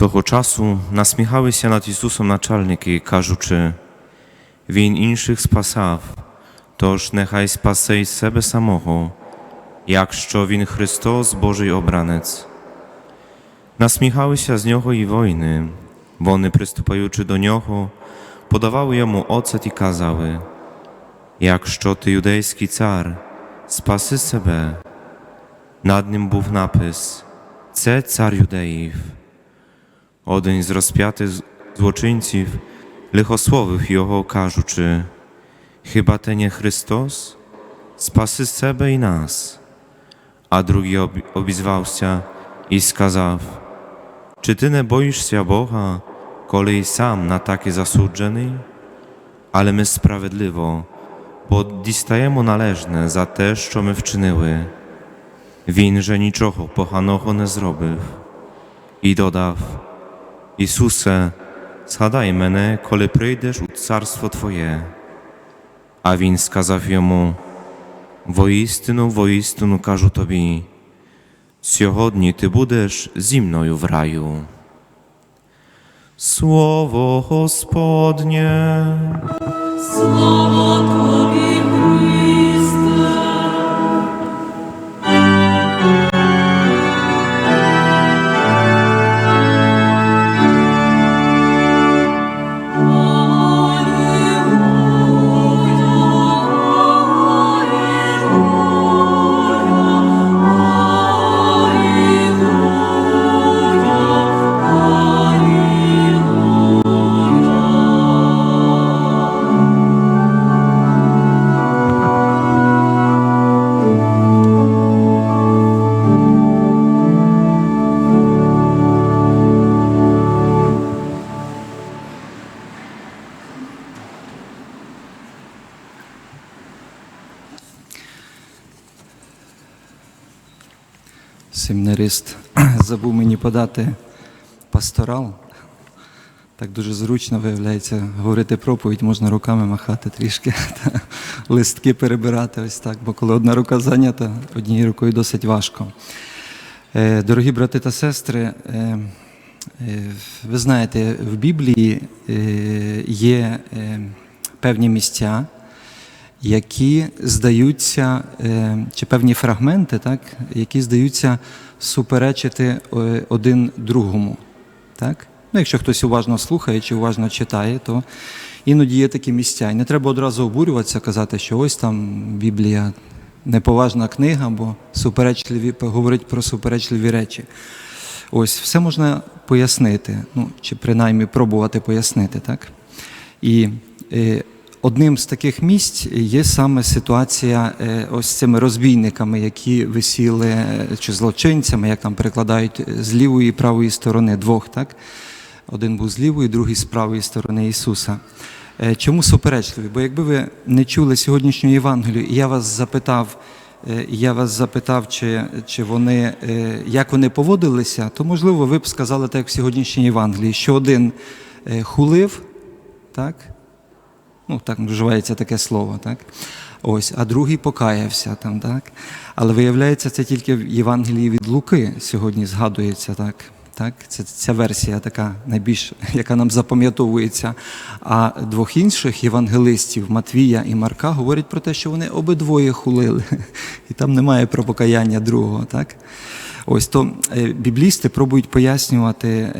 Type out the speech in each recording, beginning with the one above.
Того часу насміхалися над Ісусом начальники, кажучи, Він інших спасав, тож нехай спасе й себе самого, якщо Він Христос, Божий обранець. Насміхалися з нього і воїни, вони, приступаючи до нього, подавали йому оцет і казали, якщо ти юдейський цар, спаси себе. Над ним був напис Це цар юдеїв. Один з розп'ятих злочинців лихословив його, кажучи, Хіба те не Христос? Спаси себе і нас. А другий об- обізвався і сказав, Чи ти не боїшся Бога, коли й сам на таки засуджений? Але ми справедливо, бо дістаємо належне за те, що ми вчинили. Він же нічого поганого не зробив. І додав, Ісусе, згадай мене, коли прийдеш у царство Твоє. А він сказав йому, воістину, воістину кажу тобі, сьогодні ти будеш зі мною в раю. Слово Господнє. Слава тобі, подати пасторал. Так дуже зручно виявляється говорити проповідь, можна руками махати трішки, та листки перебирати ось так, бо коли одна рука зайнята, однією рукою досить важко. Е, Дорогі брати та сестри, е, е, ви знаєте, в Біблії є певні місця, які здаються, чи певні фрагменти, так, які здаються суперечити е, один другому. Так? Ну, якщо хтось уважно слухає чи уважно читає, то іноді є такі місця. І не треба одразу обурюватися, казати, що ось там Біблія неповажна книга, бо суперечливі, говорить про суперечливі речі. Ось, все можна пояснити, ну, чи принаймні пробувати пояснити, так? І е, одним з таких місць є саме ситуація е, ось цими розбійниками, які висіли, е, чи злочинцями, як там перекладають, е, з лівої і правої сторони двох, так? Один був з лівої, другий з правої сторони Ісуса. Чому суперечливі? Бо якби ви не чули сьогоднішню Євангелію, і я вас запитав, я вас запитав, чи, чи вони, як вони поводилися, то можливо ви б сказали так як в сьогоднішній Євангелії, що один хулив, так? Ну, так вживається таке слово, так? Ось, а другий покаявся там, так? Але виявляється, це тільки в Євангелії від Луки сьогодні згадується так. Так, це ця версія така найбільш, яка нам запам'ятовується. А двох інших євангелистів Матвія і Марка говорять про те, що вони обидвоє хулили, і там немає про покаяння другого. Так? Ось то е, біблісти пробують пояснювати.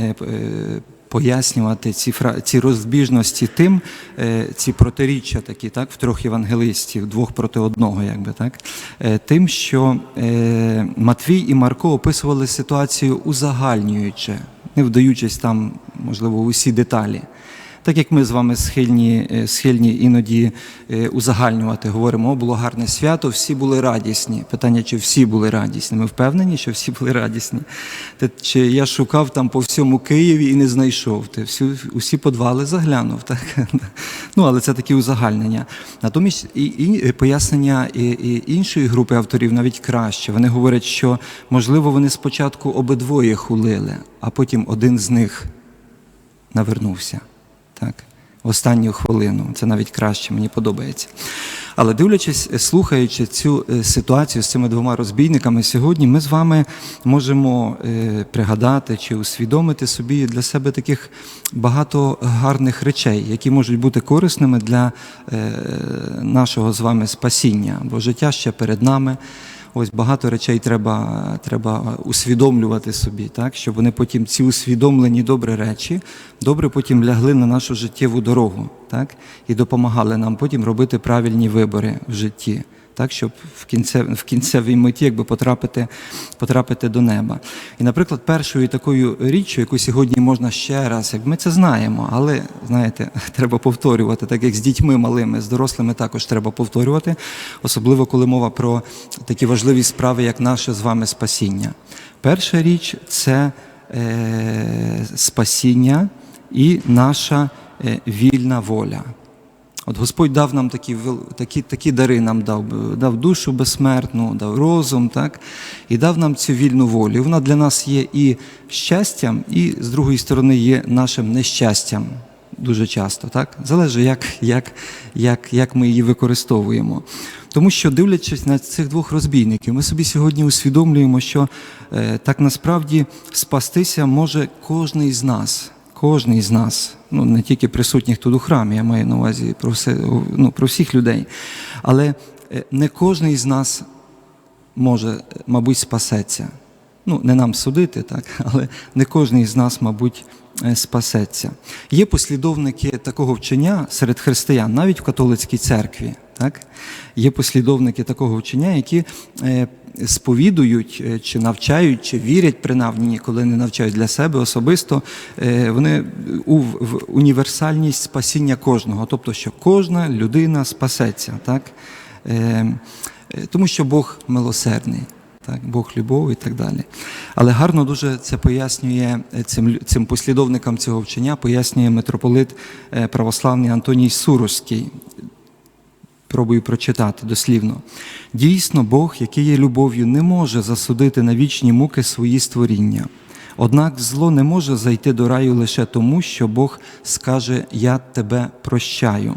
Пояснювати ці ці розбіжності тим, е, ці протиріччя такі, так, в трьох євангелистів, двох проти одного, якби так, е, тим, що е, Матвій і Марко описували ситуацію узагальнюючи, не вдаючись там, можливо, усі деталі. Так як ми з вами схильні, е, схильні іноді е, узагальнювати, говоримо, о, було гарне свято, всі були радісні. Питання, чи всі були радісні? Ми впевнені, що всі були радісні. Та чи я шукав там по всьому Києві і не знайшов. Ти всі, усі подвали заглянув. Так? Ну, але це такі узагальнення. Натомість і, і пояснення і, і іншої групи авторів навіть краще. Вони говорять, що можливо вони спочатку обидвоє хулили, а потім один з них навернувся. Так? в останню хвилину. Це навіть краще, мені подобається. Але дивлячись, е, слухаючи цю е, ситуацію з цими двома розбійниками сьогодні, ми з вами можемо е, пригадати чи усвідомити собі для себе таких багато гарних речей, які можуть бути корисними для нашого з вами спасіння, бо життя ще перед нами. Ось багато речей треба, треба усвідомлювати собі, так, щоб вони потім ці усвідомлені добрі речі добре потім лягли на нашу життєву дорогу, так, і допомагали нам потім робити правильні вибори в житті, так, щоб в, кінце, в кінцевій меті якби потрапити, потрапити до неба. І, наприклад, першою такою річчю, яку сьогодні можна ще раз, як ми це знаємо, але знаєте, треба повторювати, так як з дітьми малими, з дорослими також треба повторювати, особливо коли мова про такі важливі справи, як наше з вами спасіння. Перша річ це е, спасіння і наша е, вільна воля. От Господь дав нам такі, такі, такі дари нам дав, дав душу безсмертну, дав розум, так? і дав нам цю вільну волю. Вона для нас є і щастям, і з другої сторони є нашим нещастям дуже часто. Так? Залежить, як, як, як, як ми її використовуємо. Тому що, дивлячись на цих двох розбійників, ми собі сьогодні усвідомлюємо, що е, так насправді спастися може кожний з нас. Кожний з нас, ну не тільки присутніх тут у храмі, я маю на увазі про все, ну, про всіх людей. Але е, не кожний з нас може, мабуть, спасеться. Ну, не нам судити, так, але не кожний з нас, мабуть, е, спасеться. Є послідовники такого вчення серед християн, навіть в католицькій церкві. Так? Є послідовники такого вчення, які е, сповідують, е, чи навчають, чи вірять, принаймні, коли не навчають для себе особисто, е, вони в універсальність спасіння кожного, тобто, що кожна людина спасеться. Так? Е, Тому що Бог милосердний. Так, Бог любов і так далі. Але гарно дуже це пояснює цим, цим послідовникам цього вчення, пояснює митрополит православний Антоній Суровський. Пробую прочитати дослівно. Дійсно, Бог, який є любов'ю, не може засудити на вічні муки свої створіння. Однак зло не може зайти до раю лише тому, що Бог скаже Я тебе прощаю.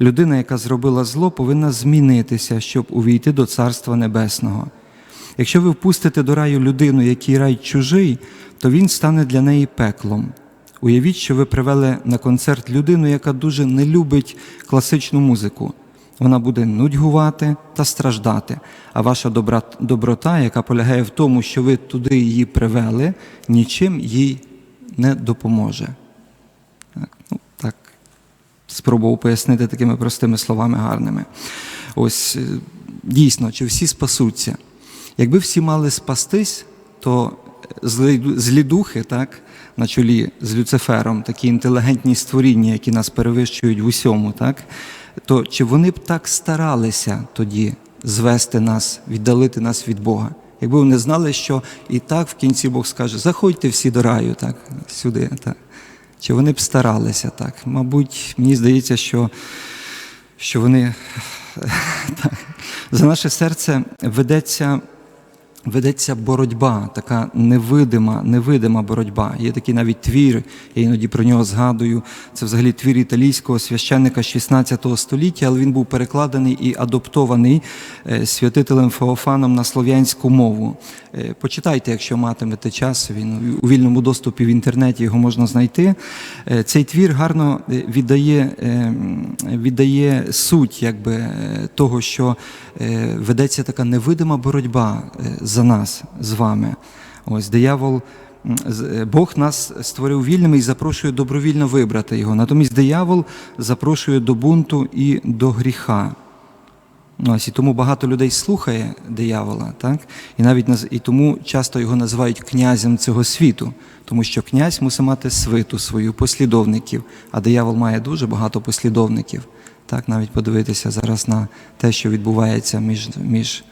Людина, яка зробила зло, повинна змінитися, щоб увійти до Царства Небесного. Якщо ви впустите до раю людину, який рай чужий, то він стане для неї пеклом. Уявіть, що ви привели на концерт людину, яка дуже не любить класичну музику. Вона буде нудьгувати та страждати. А ваша добра, доброта, яка полягає в тому, що ви туди її привели, нічим їй не допоможе. Так, ну, так спробував пояснити такими простими словами гарними. Ось е, дійсно, чи всі спасуться? Якби всі мали спастись, то злі, духи, так, на чолі з Люцифером, такі інтелігентні створіння, які нас перевищують в усьому, так, то чи вони б так старалися тоді звести нас, віддалити нас від Бога? Якби вони знали, що і так в кінці Бог скаже, заходьте всі до раю, так, сюди. Так. Чи вони б старалися так? Мабуть, мені здається, що, що вони так, за наше серце ведеться, ведеться боротьба, така невидима, невидима боротьба. Є такий навіть твір, я іноді про нього згадую. Це взагалі твір італійського священника 16 століття, але він був перекладений і адаптований е, святителем Феофаном на слов'янську мову. Е, Почитайте, якщо матимете час, він у вільному доступі в інтернеті його можна знайти. Е, Цей твір гарно віддає, віддає суть якби, того, що ведеться така невидима боротьба е, за нас з вами. Ось диявол. е, Бог нас створив вільними і запрошує добровільно вибрати його. Натомість диявол запрошує до бунту і до гріха. Ну, Ось, і тому багато людей слухає диявола, так? І навіть і тому часто його називають князем цього світу, тому що князь мусить мати свиту свою послідовників, а диявол має дуже багато послідовників. Так, навіть подивитися зараз на те, що відбувається між, між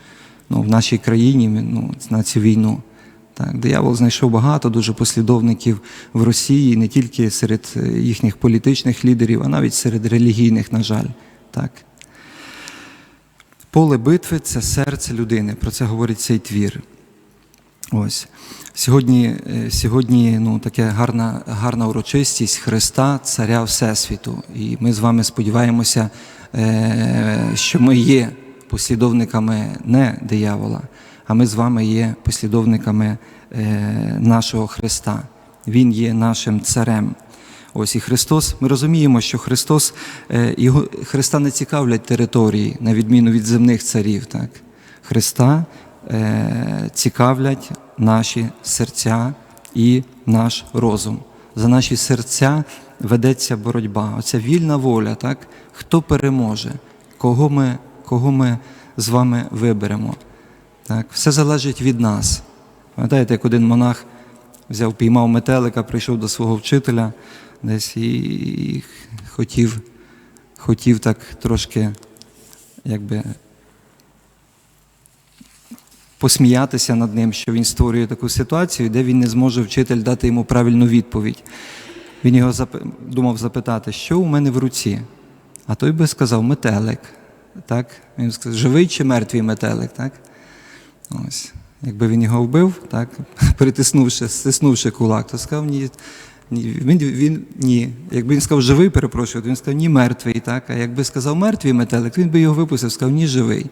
ну, в нашій країні, ну, на цю війну. Так, диявол знайшов багато дуже послідовників в Росії, не тільки серед е, їхніх політичних лідерів, а навіть серед релігійних, на жаль. Так. Поле битви це серце людини, про це говорить цей твір. Ось. Сьогодні, е, сьогодні ну, таке гарна, гарна урочистість Христа, Царя Всесвіту. І ми з вами сподіваємося, е, що ми є послідовниками не диявола, а ми з вами є послідовниками е, нашого Христа. Він є нашим царем. Ось і Христос, ми розуміємо, що Христос, його, Христа не цікавлять території, на відміну від земних царів. Так? Христа цікавлять наші серця і наш розум. За наші серця ведеться боротьба. Оця вільна воля, так? хто переможе, кого ми, кого ми з вами виберемо. Так? Все залежить від нас. Пам'ятаєте, як один монах взяв, піймав метелика, прийшов до свого вчителя десь і, і хотів, хотів так трошки якби посміятися над ним, що він створює таку ситуацію, де він не зможе вчитель дати йому правильну відповідь. Він його зап... думав запитати, що у мене в руці. А той би сказав метелик. Так? Він сказав, живий чи мертвий метелик, так? Ось. Якби він його вбив, так, перетиснувши, стиснувши кулак, то сказав ні. Ні, він, він, ні. Якби він сказав живий, перепрошую, то він сказав ні мертвий. Так? А якби сказав мертвий метелик, він би його випустив, сказав ні живий.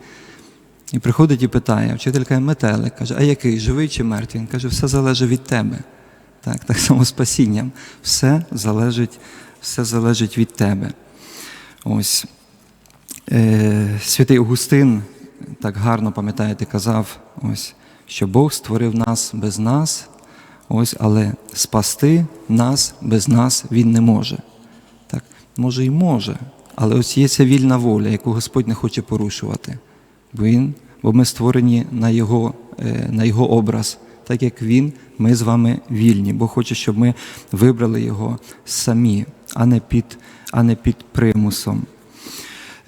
І приходить і питає, вчитель каже, метелик, каже, а який, живий чи мертвий? Він каже, все залежить від тебе. Так, так само спасінням. Все залежить, все залежить від тебе. Ось. Е, Святий Августин так гарно пам'ятаєте, казав, ось, що Бог створив нас без нас, ось, але спасти нас без нас Він не може. Так, може і може, але ось є ця вільна воля, яку Господь не хоче порушувати. Бо він, бо ми створені на Його, е, на Його образ, так як Він, ми з вами вільні. Бог хоче, щоб ми вибрали Його самі, а не під, а не під примусом.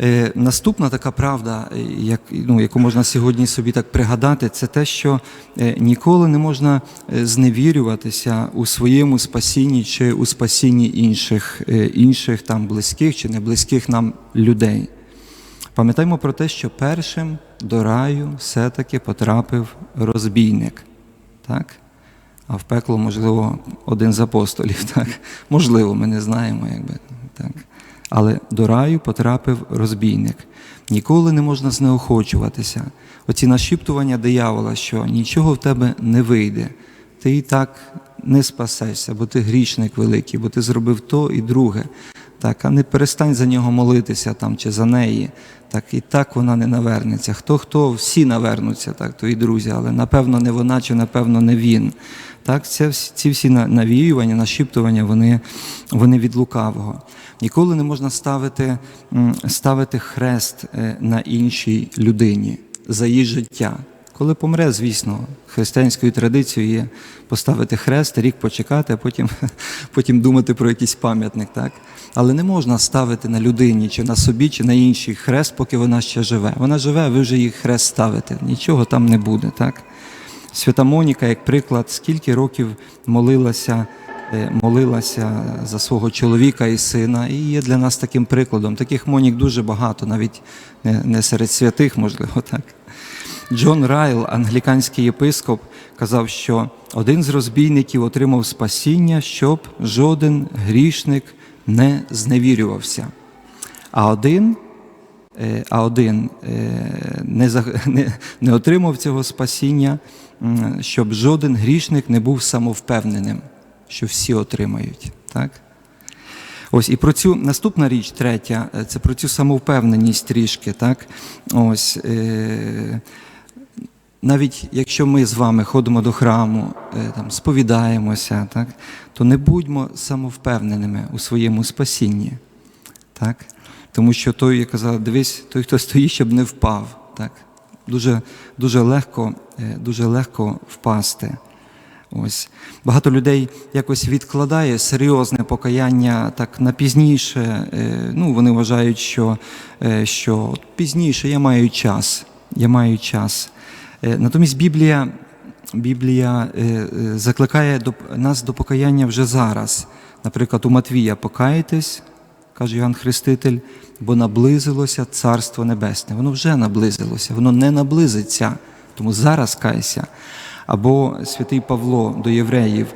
Е, Наступна така правда, е, як, ну, яку можна сьогодні собі так пригадати, це те, що е, ніколи не можна зневірюватися у своєму спасінні чи у спасінні інших, інших там близьких чи неблизьких нам людей. Пам'ятаємо про те, що першим до раю все-таки потрапив розбійник. Так? А в пекло, можливо, один з апостолів. Так? Можливо, ми не знаємо, якби так. Але до раю потрапив розбійник. Ніколи не можна знеохочуватися. Оці нашіптування диявола, що нічого в тебе не вийде, ти і так не спасешся, бо ти грішник великий, бо ти зробив то і друге. Так, а не перестань за нього молитися там чи за неї. Так і так вона не навернеться. Хто хто всі навернуться, так, твої друзі, але напевно не вона чи напевно не він. Так, це, ці всі на- навіювання, нашіптування, вони, вони від лукавого. Ніколи не можна ставити, ставити хрест е, на іншій людині за її життя. Коли помре, звісно, християнською традицією є поставити хрест, рік почекати, а потім, потім думати про якийсь пам'ятник. Так? Але не можна ставити на людині, чи на собі, чи на іншій хрест, поки вона ще живе. Вона живе, ви вже їй хрест ставите. Нічого там не буде. Так? Свята Моніка, як приклад, скільки років молилася, е, молилася за свого чоловіка і сина, і є для нас таким прикладом. Таких Монік дуже багато, навіть не серед святих, можливо, так. Джон Райл, англіканський єпископ, казав, що один з розбійників отримав спасіння, щоб жоден грішник не зневірювався. А один, е, а один е, не, не, не отримав цього спасіння, щоб жоден грішник не був самовпевненим, що всі отримають. Так? Ось і про цю наступна річ, третя, е, це про цю самовпевненість трішки. Так? Ось, навіть якщо ми з вами ходимо до храму, е, там, сповідаємося, так? то не будьмо самовпевненими у своєму спасінні. Так? Тому що той, я казав, дивись, той, хто стоїть, щоб не впав. Так? Дуже, дуже, легко, е, дуже легко впасти. Ось. Багато людей якось відкладає серйозне покаяння так на пізніше. Е, Ну, вони вважають, що, що пізніше я маю час. Я маю час. Е, Натомість Біблія, Біблія е, е, закликає нас до покаяння вже зараз. Наприклад, у Матвія покаєтесь, каже Йоанн Хреститель, бо наблизилося Царство Небесне. Воно вже наблизилося, воно не наблизиться, тому зараз кайся. Або святий Павло до євреїв.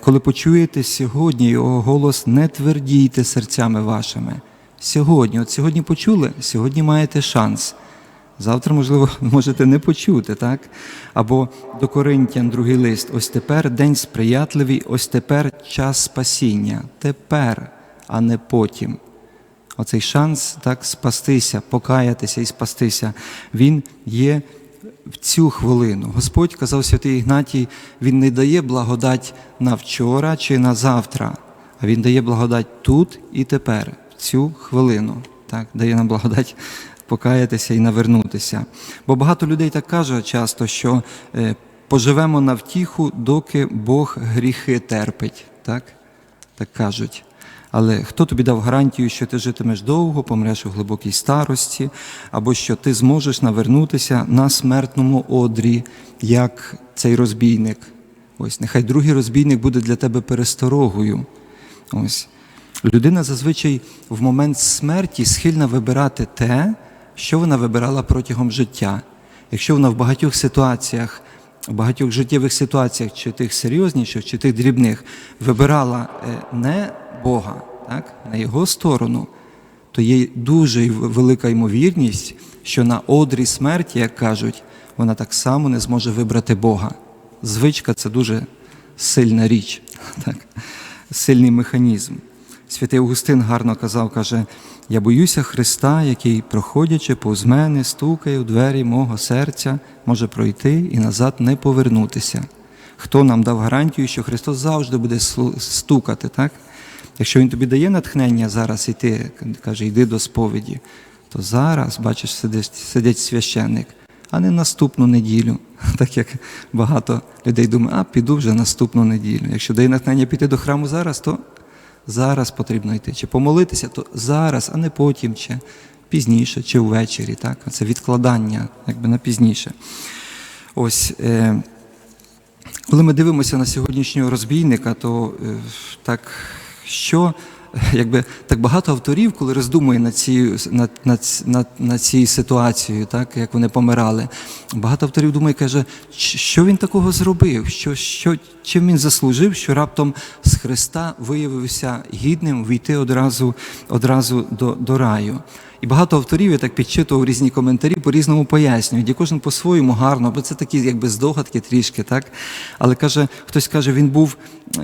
Коли почуєте сьогодні його голос, не твердійте серцями вашими. Сьогодні, от сьогодні почули, сьогодні маєте шанс. Завтра, можливо, можете не почути, так? Або до Коринтян другий лист. Ось тепер день сприятливий, ось тепер час спасіння. Тепер, а не потім. Оцей шанс так спастися, покаятися і спастися, він є в цю хвилину. Господь казав святий Ігнатій, Він не дає благодать на вчора чи на завтра, а Він дає благодать тут і тепер, в цю хвилину. Так, дає нам благодать покаятися і навернутися. Бо багато людей так каже часто, що е, поживемо на втіху, доки Бог гріхи терпить. Так? так кажуть. Але хто тобі дав гарантію, що ти житимеш довго, помреш у глибокій старості, або що ти зможеш навернутися на смертному одрі, як цей розбійник? Ось, нехай другий розбійник буде для тебе пересторогою. Ось. Людина зазвичай в момент смерті схильна вибирати те, що вона вибирала протягом життя. Якщо вона в багатьох ситуаціях, в багатьох життєвих ситуаціях, чи тих серйозніших, чи тих дрібних, вибирала е, не Бога, так, на його сторону, то є дуже велика ймовірність, що на одрі смерті, як кажуть, вона так само не зможе вибрати Бога. Звичка це дуже сильна річ, так, сильний механізм. Святий Августин гарно казав, каже, я боюся Христа, який, проходячи повз мене, стукає у двері мого серця, може пройти і назад не повернутися. Хто нам дав гарантію, що Христос завжди буде стукати, так? Якщо Він тобі дає натхнення зараз йти, каже, йди до сповіді, то зараз, бачиш, сидить, сидить священник, а не наступну неділю. Так як багато людей думають, а піду вже наступну неділю. Якщо дає натхнення піти до храму зараз, то зараз потрібно йти. Чи помолитися, то зараз, а не потім, чи пізніше, чи ввечері. Так? Це відкладання якби на пізніше. Ось, е, коли ми дивимося на сьогоднішнього розбійника, то е, так що. Якби так багато авторів, коли роздумує над цією над, над, над, над цією ситуацією, так як вони помирали, багато авторів думає, каже, що він такого зробив, що, що, чим він заслужив, що раптом з Христа виявився гідним війти одразу, одразу до, до раю. І багато авторів я так підчитував різні коментарі, по-різному пояснюють, і кожен по-своєму гарно, бо це такі якби здогадки трішки, так? Але каже, хтось каже, він був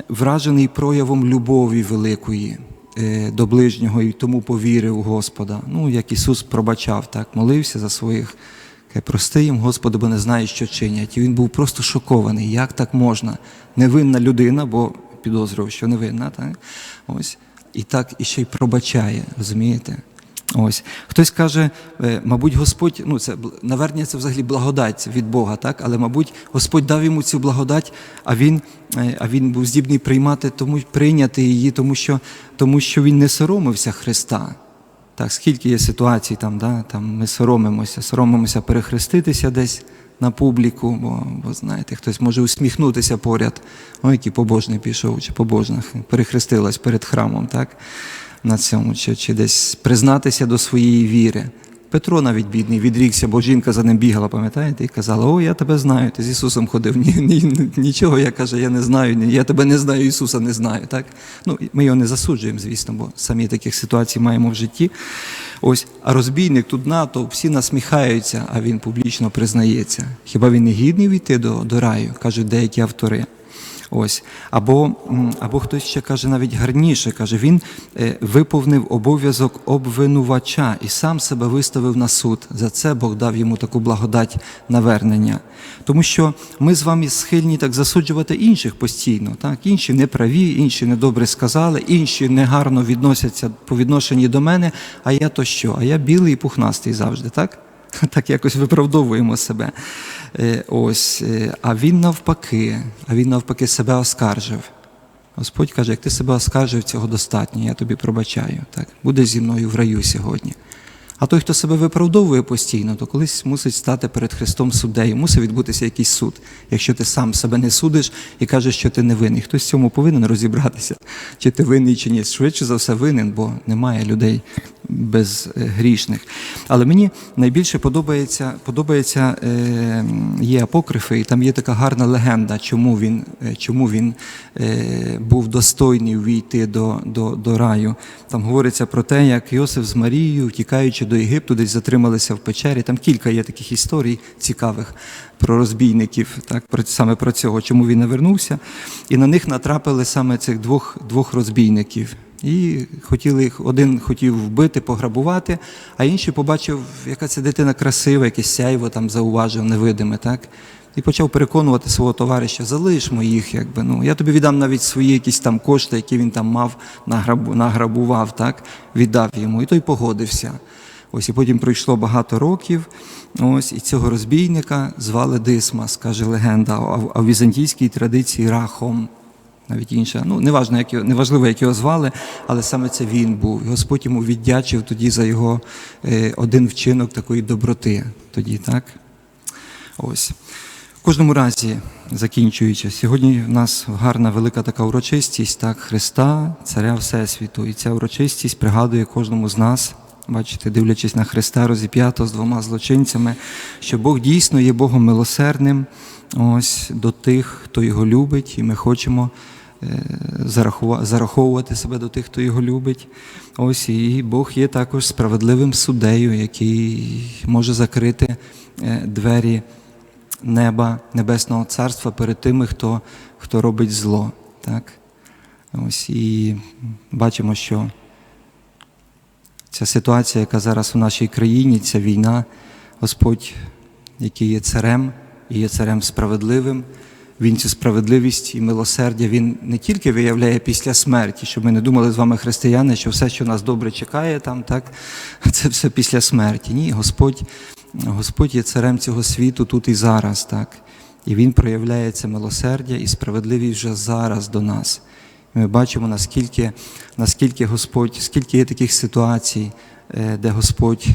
вражений проявом любові великої до ближнього і тому повірив у Господа. Ну, як Ісус пробачав, так, молився за своїх. Прости їм, Господи, бо не знає, що чинять. І він був просто шокований, як так можна. Невинна людина, бо підозрював, що невинна, так? Ось. І так і ще й пробачає, розумієте? Ось хтось каже, е, мабуть, Господь, ну це навернення це взагалі благодать від Бога, так? Але, мабуть, Господь дав йому цю благодать, а він, е, а він був здібний приймати, тому прийняти її, тому що, тому що він не соромився Христа. Так, скільки є ситуацій, там, да, там ми соромимося, соромимося перехреститися десь на публіку, бо, бо знаєте, хтось може усміхнутися поряд. Ой, який побожний пішов, чи побожна перехрестилась перед храмом, так? На цьому, чи, чи десь признатися до своєї віри. Петро навіть бідний відрікся, бо жінка за ним бігала, пам'ятаєте, і казала: О, я тебе знаю, ти з Ісусом ходив. Ні, ні, нічого, я каже, я не знаю, ні, я тебе не знаю, Ісуса не знаю. Так? Ну, ми його не засуджуємо, звісно, бо самі таких ситуацій маємо в житті. Ось, а розбійник тут НАТО, всі насміхаються, а він публічно признається. Хіба він не гідний війти до, до раю, кажуть деякі автори. Ось. Або, або хтось ще каже навіть гарніше, каже, він е, виповнив обов'язок обвинувача і сам себе виставив на суд. За це Бог дав йому таку благодать навернення. Тому що ми з вами схильні так засуджувати інших постійно. Так? Інші неправі, інші недобре сказали, інші негарно відносяться по відношенні до мене, а я то що? А я білий і пухнастий завжди, так? Так якось виправдовуємо себе. Е, Ось, е, а він навпаки, а він навпаки себе оскаржив. Господь каже, як ти себе оскаржив, цього достатньо, я тобі пробачаю. Так? Будеш зі мною в раю сьогодні. А той, хто себе виправдовує постійно, то колись мусить стати перед Христом суддею, мусить відбутися якийсь суд. Якщо ти сам себе не судиш і кажеш, що ти не винний, хтось в цьому повинен розібратися, чи ти винний, чи ні. Швидше за все винен, бо немає людей безгрішних. Але мені найбільше подобається, подобається е, є апокрифи, і там є така гарна легенда, чому він, е, чому він е, був достойний війти до, до, до раю. Там говориться про те, як Йосиф з Марією, втікаючи до Єгипту, десь затрималися в печері. Там кілька є таких історій цікавих про розбійників, так, про, саме про цього, чому він не вернувся. І на них натрапили саме цих двох, двох розбійників. І хотіли їх, один хотів вбити, пограбувати, а інший побачив, яка ця дитина красива, якесь сяйво там зауважив, невидиме, так? І почав переконувати свого товариша, залиш моїх, якби, ну, я тобі віддам навіть свої якісь там кошти, які він там мав, награбу, награбував, так? віддав йому. І той погодився. Ось і потім пройшло багато років. Ось і цього розбійника звали Дисмас, каже легенда, а в візантійській традиції Рахом. Навіть інша. Ну, неважно, як його, неважливо, як його звали, але саме це він був. Господь йому віддячив тоді за його е, один вчинок такої доброти. Тоді, так? Ось. В кожному разі, закінчуючи, сьогодні в нас гарна велика така урочистість, так, Христа, Царя Всесвіту. І ця урочистість пригадує кожному з нас, бачите, дивлячись на Христа розіп'ято з двома злочинцями, що Бог дійсно є Богом милосердним ось, до тих, хто його любить, і ми хочемо зараховувати себе до тих, хто його любить. Ось і Бог є також справедливим суддею, який може закрити е, двері неба, небесного царства перед тими, хто, хто робить зло. Так? Ось і бачимо, що ця ситуація, яка зараз у нашій країні, ця війна, Господь, який є царем і є царем справедливим, він цю справедливість і милосердя він не тільки виявляє після смерті, щоб ми не думали з вами, християни, що все, що нас добре чекає, там, так, це все після смерті. Ні, Господь, Господь є царем цього світу тут і зараз, так. І Він проявляє це милосердя і справедливість вже зараз до нас. І ми бачимо, наскільки, наскільки Господь, скільки є таких ситуацій, е, де Господь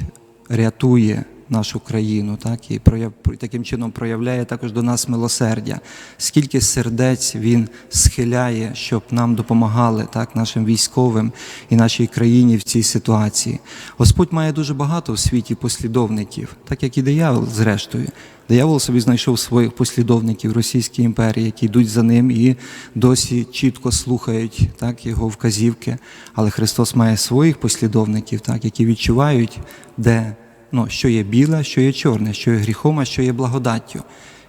рятує нашу країну, так, і прояв, таким чином проявляє також до нас милосердя. Скільки сердець Він схиляє, щоб нам допомагали, так, нашим військовим і нашій країні в цій ситуації. Господь має дуже багато в світі послідовників, так як і диявол, зрештою. Диявол собі знайшов своїх послідовників в Російській імперії, які йдуть за ним і досі чітко слухають так, його вказівки. Але Христос має своїх послідовників, так, які відчувають, де, ну, що є біле, що є чорне, що є гріхом, а що є благодаттю.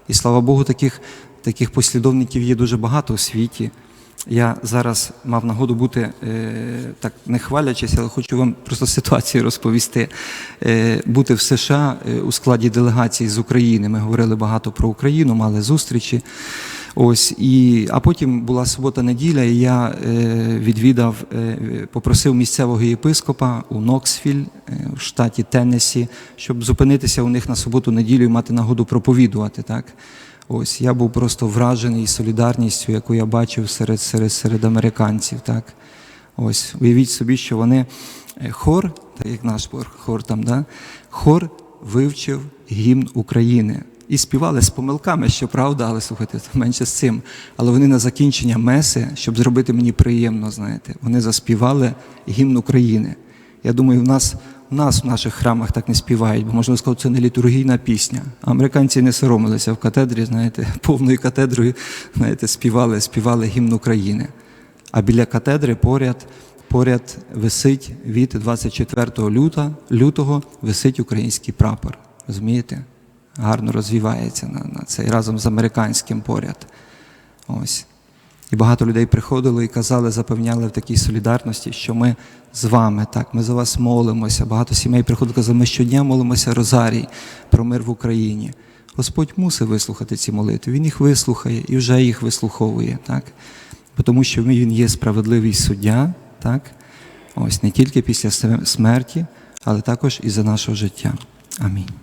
І слава Богу, таких, таких послідовників є дуже багато у світі. Я зараз мав нагоду бути, е, так не хвалячись, але хочу вам просто ситуацію розповісти. Е, бути в США е, у складі делегації з України. Ми говорили багато про Україну, мали зустрічі. Ось і а потім була субота-неділя, і я е, відвідав, е, попросив місцевого єпископа у Ноксфіль е, в штаті Теннессі, щоб зупинитися у них на суботу-неділю і мати нагоду проповідувати. Так ось я був просто вражений солідарністю, яку я бачив серед серед, серед американців. Так ось уявіть собі, що вони е, хор, так як наш хор там, да? хор вивчив гімн України. І співали з помилками, щоправда, але слухайте, менше з цим. Але вони на закінчення меси, щоб зробити мені приємно, знаєте, вони заспівали гімн України. Я думаю, в нас, в нас в наших храмах так не співають, бо можна сказати, це не літургійна пісня. Американці не соромилися в катедрі, знаєте, повною катедрою, знаєте, співали, співали гімн України. А біля катедри поряд, поряд висить від 24 люта, лютого висить український прапор. Розумієте? Гарно розвивається на, на цей разом з американським поряд. Ось. І багато людей приходило і казали, запевняли в такій солідарності, що ми з вами, так, ми за вас молимося. Багато сімей приходило, казали, ми щодня молимося Розарій про мир в Україні. Господь мусить вислухати ці молитви. Він їх вислухає і вже їх вислуховує, так? Тому що він є справедливий суддя, так? Ось не тільки після смерті, але також і за нашого життя. Амінь.